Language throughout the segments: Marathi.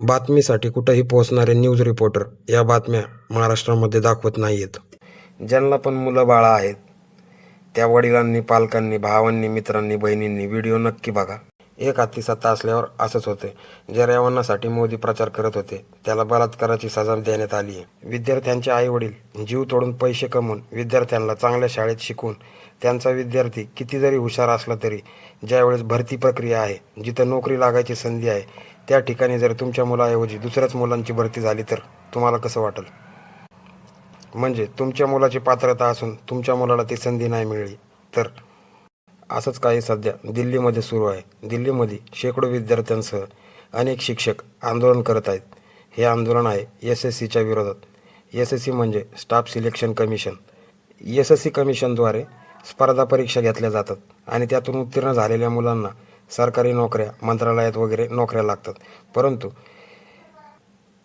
बातमीसाठी कुठंही पोहोचणारे न्यूज रिपोर्टर या बातम्या महाराष्ट्रामध्ये दाखवत नाहीत ज्यांना पण मुलं बाळा आहेत त्या वडिलांनी पालकांनी भावांनी मित्रांनी बहिणींनी व्हिडिओ नक्की बघा. एक हाती सत्ता असल्यावर असंच होते. ज्या रेवणासाठी मोदी प्रचार करत होते त्याला बलात्काराची सजा देण्यात आली आहे. विद्यार्थ्यांचे आई वडील जीव तोडून पैसे कमवून विद्यार्थ्यांना चांगल्या शाळेत शिकवून त्यांचा विद्यार्थी किती जरी हुशार असला तरी ज्यावेळेस भरती प्रक्रिया आहे जिथं नोकरी लागायची संधी आहे त्या ठिकाणी जर तुमच्या मुलाऐवजी दुसऱ्याच मुलांची भरती झाली तर तुम्हाला कसं वाटेल? म्हणजे तुमच्या मुलाची पात्रता असून तुमच्या मुलाला ती संधी नाही मिळली तर? असंच काही सध्या दिल्लीमध्ये सुरू आहे. दिल्लीमध्ये शेकडो विद्यार्थ्यांसह अनेक शिक्षक आंदोलन करत आहेत. हे आंदोलन आहे एस एस सीच्या विरोधात. एस एस सी म्हणजे staff selection commission. S S C कमिशनद्वारे स्पर्धा परीक्षा घेतल्या जातात आणि त्यातून उत्तीर्ण झालेल्या मुलांना सरकारी नोकऱ्या मंत्रालयात वगैरे नोकऱ्या लागतात. परंतु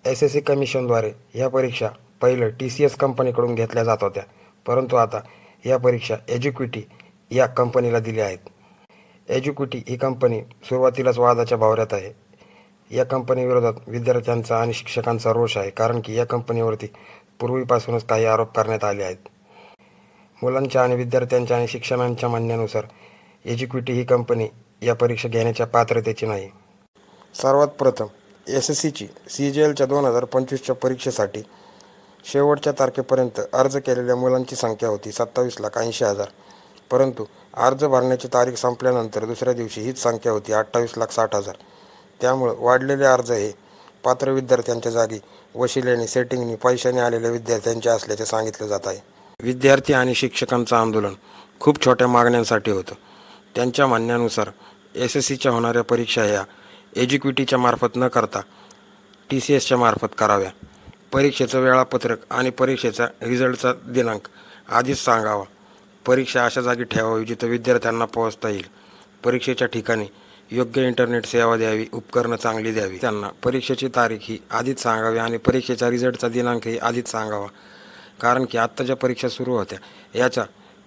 एस एस सी कमिशनद्वारे ह्या परीक्षा पहिलं टी सी एस कंपनीकडून घेतल्या जात होत्या. परंतु आता या परीक्षा एज्युक्विटी या कंपनीला दिल्या आहेत. एज्युक्विटी ही कंपनी सुरुवातीलाच वादाच्या भावऱ्यात आहे. या कंपनीविरोधात विद्यार्थ्यांचा आणि शिक्षकांचा रोष आहे कारण की या कंपनीवरती पूर्वीपासूनच काही आरोप करण्यात आले आहेत. मुलांच्या आणि विद्यार्थ्यांच्या आणि शिक्षणांच्या म्हणण्यानुसार एज्युक्विटी ही कंपनी या परीक्षा घेण्याच्या पात्रतेची नाही. सर्वात प्रथम एस एस सीची सी जी एलच्या दोन हजार पंचवीसच्या परीक्षेसाठी शेवटच्या तारखेपर्यंत अर्ज केलेल्या मुलांची संख्या होती सत्तावीस लाख ऐंशी हजार. परंतु अर्ज भरण्याची तारीख संपल्यानंतर दुसऱ्या दिवशी हीच संख्या होती अठ्ठावीस लाख साठ हजार. त्यामुळं वाढलेले अर्ज हे पात्र विद्यार्थ्यांच्या जागी वशिलेने सेटिंगने पैशाने आलेल्या विद्यार्थ्यांचे असल्याचे सांगितले जात आहे. विद्यार्थी आणि शिक्षकांचं आंदोलन खूप छोट्या मागण्यांसाठी होतं. त्यांच्या म्हणण्यानुसार एस एस सीच्या होणाऱ्या परीक्षा ह्या एज्युक्विटीच्या मार्फत न करता टी सी एसच्या मार्फत कराव्या. परीक्षेचं वेळापत्रक आणि परीक्षेचा रिझल्टचा दिनांक आधीच सांगावा. परीक्षा अशा जागी ठेवावी जिथं विद्यार्थ्यांना पोहोचता येईल. परीक्षेच्या ठिकाणी योग्य इंटरनेट सेवा द्यावी उपकरणं चांगली द्यावी. त्यांना परीक्षेची तारीख ही आधीच सांगावी आणि परीक्षेच्या रिझल्टचा दिनांकही आधीच सांगावा. कारण की आत्ता ज्या परीक्षा सुरू होत्या. याच्या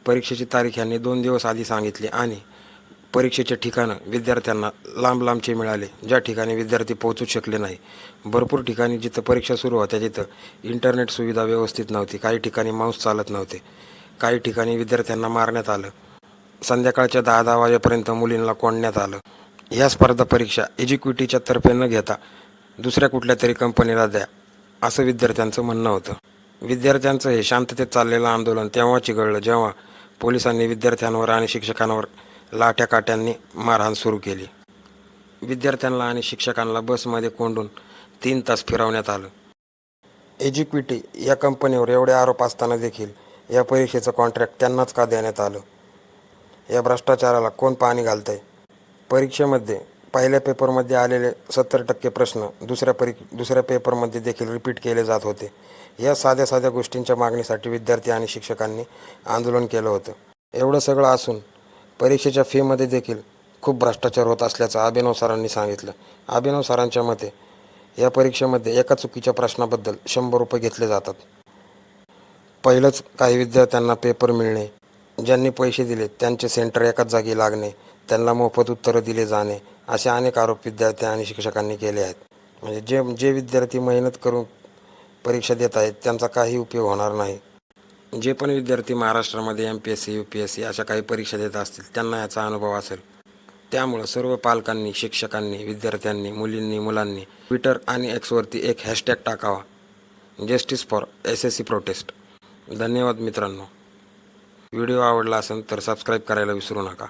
परीक्षेची तारीख यांनी दोन दिवस आधी सांगितली आणि परीक्षेचे ठिकाणं विद्यार्थ्यांना लांब लांबचे मिळाले ज्या ठिकाणी विद्यार्थी पोहोचू शकले नाही. भरपूर ठिकाणी जिथं परीक्षा सुरू होत्या तिथं इंटरनेट सुविधा व्यवस्थित नव्हती. काही ठिकाणी माऊस चालत नव्हते. काही ठिकाणी विद्यार्थ्यांना मारण्यात आलं. संध्याकाळच्या दहा दहा वाजेपर्यंत मुलींना कोंडण्यात आलं. या स्पर्धा परीक्षा एज्युक्विटीच्या तर्फे न घेता दुसऱ्या कुठल्या तरी कंपनीला द्या असं विद्यार्थ्यांचं म्हणणं होतं. विद्यार्थ्यांचं हे शांततेत चाललेलं आंदोलन तेव्हा चिघळलं जेव्हा पोलिसांनी विद्यार्थ्यांवर आणि शिक्षकांवर लाठ्या काट्यांनी मारहाण सुरू केली. विद्यार्थ्यांना आणि शिक्षकांना बसमध्ये कोंडून तीन तास फिरवण्यात आलं. एज्युक्विटी या कंपनीवर एवढे आरोप असताना देखील या परीक्षेचं कॉन्ट्रॅक्ट त्यांनाच का देण्यात आलं? या भ्रष्टाचाराला कोण पाणी आहे परीक्षेमध्ये पहिल्या पेपरमध्ये आलेले सत्तर टक्के प्रश्न दुसऱ्या परी दुसऱ्या पेपरमध्ये देखील रिपीट केले जात होते. या साध्या साध्या गोष्टींच्या मागणीसाठी विद्यार्थी आणि शिक्षकांनी आंदोलन केलं होतं. एवढं सगळं असून परीक्षेच्या फीमध्ये देखील खूप भ्रष्टाचार होत असल्याचं अभिनव सरांनी सांगितलं. अभिनव सरांच्या मते या परीक्षेमध्ये एका चुकीच्या प्रश्नाबद्दल शंभर रुपये घेतले जातात. पहिलंच काही विद्यार्थ्यांना पेपर मिळणे ज्यांनी पैसे दिले त्यांचे सेंटर एकाच जागी लागणे त्यांना मोफत उत्तरं दिले जाणे असे अनेक आरोप विद्यार्थी आणि शिक्षकांनी केले आहेत. म्हणजे जे जे विद्यार्थी मेहनत करून परीक्षा देत आहेत त्यांचा काही उपयोग होणार नाही. जे पण विद्यार्थी महाराष्ट्रामध्ये M P S C U P S C अशा काही परीक्षा देत असतील त्यांना याचा अनुभव असेल. त्यामुळं सर्व पालकांनी शिक्षकांनी विद्यार्थ्यांनी मुलींनी मुलांनी ट्विटर आणि एक्सवरती एक हॅशटॅग टाकावा. Justice for S S C protest धन्यवाद मित्रांनो. व्हिडिओ आवडला असेल तर सबस्क्राईब करायला विसरू नका.